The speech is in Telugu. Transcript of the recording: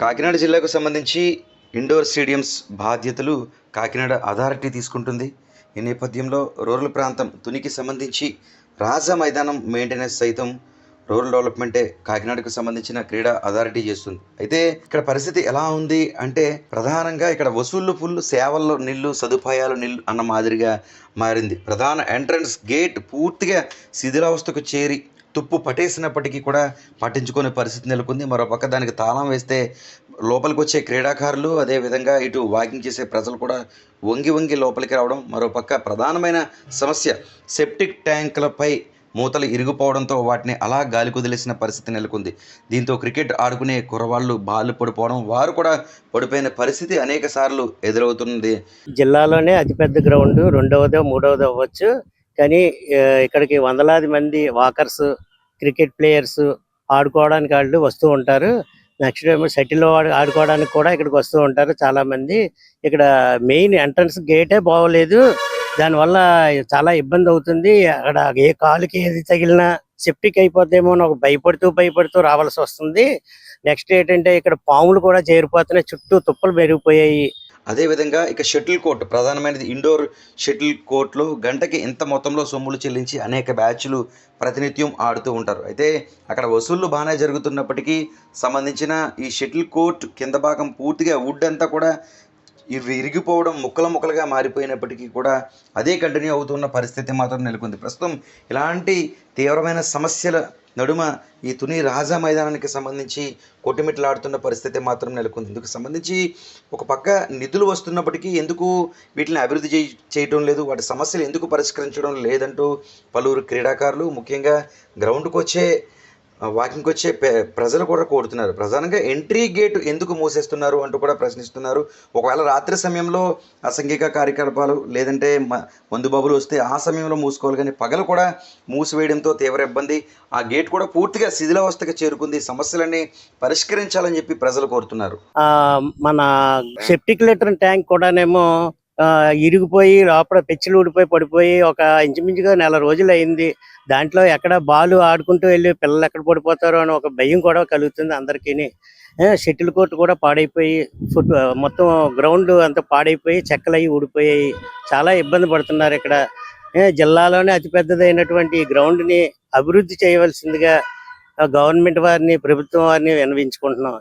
కాకినాడ జిల్లాకు సంబంధించి ఇండోర్ స్టేడియంస్ బాధ్యతలు కాకినాడ అథారిటీ తీసుకుంటుంది. ఈ నేపథ్యంలో రూరల్ ప్రాంతం తునికి సంబంధించి రాజా మైదానం మెయింటెనెన్స్ సైతం రూరల్ డెవలప్మెంటే కాకినాడకు సంబంధించిన క్రీడా అథారిటీ చేస్తుంది. అయితే ఇక్కడ పరిస్థితి ఎలా ఉంది అంటే ప్రధానంగా ఇక్కడ వసూళ్ళు ఫుల్ సేవల్లో నిల్లు సదుపాయాలు నిల్లు అన్న మాదిరిగా మారింది. ప్రధాన ఎంట్రన్స్ గేట్ పూర్తిగా శిథిలావస్థకు చేరి తుప్పు పట్టేసినప్పటికీ కూడా పట్టించుకునే పరిస్థితి నెలకొంది. మరోపక్క దానికి తాళం వేస్తే లోపలికి వచ్చే క్రీడాకారులు అదేవిధంగా ఇటు వాకింగ్ చేసే ప్రజలు కూడా వంగి వంగి లోపలికి రావడం మరోపక్క ప్రధానమైన సమస్య. సెప్టిక్ ట్యాంకులపై మూతలు ఇరిగిపోవడంతో వాటిని అలా గాలి కుదిలేసిన పరిస్థితి నెలకొంది. దీంతో క్రికెట్ ఆడుకునే కుర్రవాళ్ళు బాలు పడిపోవడం వారు కూడా పడిపోయిన పరిస్థితి అనేక సార్లు ఎదురవుతుంది జిల్లాలోనే అతిపెద్ద గ్రౌండ్ రెండవదో మూడవదో అవ్వచ్చు. కానీ ఇక్కడికి వందలాది మంది వాకర్స్ క్రికెట్ ప్లేయర్స్ ఆడుకోవడానికి వాళ్ళు వస్తూ ఉంటారు. నెక్స్ట్ ఏమో షటిల్ ఆడుకోవడానికి కూడా ఇక్కడికి వస్తూ ఉంటారు చాలా మంది ఇక్కడ మెయిన్ ఎంట్రన్స్ గేటే బాగోలేదు. దానివల్ల చాలా ఇబ్బంది అవుతుంది. అక్కడ ఏ కాలుకి ఏది తగిలినా సెప్టిక్ అయిపోద్దేమో అని ఒక భయపడుతూ భయపడుతూ రావాల్సి వస్తుంది. నెక్స్ట్ ఏంటంటే ఇక్కడ పాములు కూడా చేరిపోతున్నాయి. చుట్టూ తుప్పలు పెరిగిపోయాయి అదేవిధంగా ఇక షటిల్ కోర్ట్ ప్రధానమైనది ఇండోర్ షటిల్ కోర్ట్లో గంటకి ఇంత మొత్తంలో సొమ్ములు చెల్లించి అనేక బ్యాచ్లు ప్రతినిత్యం ఆడుతూ ఉంటారు. అయితే అక్కడ వసూళ్ళు బాగానే జరుగుతున్నప్పటికీ సంబంధించిన ఈ షటిల్ కోర్ట్ కింద భాగం పూర్తిగా వుడ్ అంతా కూడా ఇవి ఇరిగిపోవడం ముక్కల ముక్కలుగా మారిపోయినప్పటికీ కూడా అదే కంటిన్యూ అవుతున్న పరిస్థితి మాత్రం నెలకొంది. ప్రస్తుతం ఇలాంటి తీవ్రమైన సమస్యల నడుమ ఈ తుని రాజా మైదానానికి సంబంధించి కొట్టుమిట్లాడుతున్న పరిస్థితి మాత్రం నెలకొంది. ఇందుకు సంబంధించి ఒక పక్క నిధులు వస్తున్నప్పటికీ ఎందుకు వీటిని అభివృద్ధి చేయటం లేదు వాటి సమస్యలు ఎందుకు పరిష్కరించడం లేదంటూ పలువురు క్రీడాకారులు ముఖ్యంగా గ్రౌండ్కి వచ్చే వాకింగ్కి వచ్చే ప్రజలు కూడా కోరుతున్నారు. ప్రధానంగా ఎంట్రీ గేట్ ఎందుకు మూసేస్తున్నారు అంటూ కూడా ప్రశ్నిస్తున్నారు. ఒకవేళ రాత్రి సమయంలో అసంఘిక కార్యకలాపాలు లేదంటే మ- మందుబాబులు వస్తే ఆ సమయంలో మూసుకోవాలి కానీ పగలు కూడా మూసివేయడంతో తీవ్ర ఇబ్బంది. ఆ గేట్ కూడా పూర్తిగా శిథిలావస్థకు చేరుకుంది. సమస్యలన్నీ పరిష్కరించాలని చెప్పి ప్రజలు కోరుతున్నారు. మన సెప్టిక్ లీటర్ ట్యాంక్ కూడానేమో ఇరిగిపోయి లోపల పెచ్చులు ఊడిపోయి పడిపోయి ఒక ఇంచుమించుగా నెల రోజులు అయింది. దాంట్లో ఎక్కడ బాలు ఆడుకుంటూ వెళ్ళి పిల్లలు ఎక్కడ పడిపోతారో అని ఒక భయం కూడా కలుగుతుంది అందరికీ షటిల్ కోర్ట్ కూడా పాడైపోయి ఫుట్ మొత్తం గ్రౌండ్ అంతా పాడైపోయి చెక్కలు అవి ఊడిపోయాయి. చాలా ఇబ్బంది పడుతున్నారు ఇక్కడ. జిల్లాలోనే అతిపెద్దదైనటువంటి ఈ గ్రౌండ్ని అభివృద్ధి చేయవలసిందిగా గవర్నమెంట్ వారిని ప్రభుత్వం వారిని విన్నవించుకుంటున్నాం.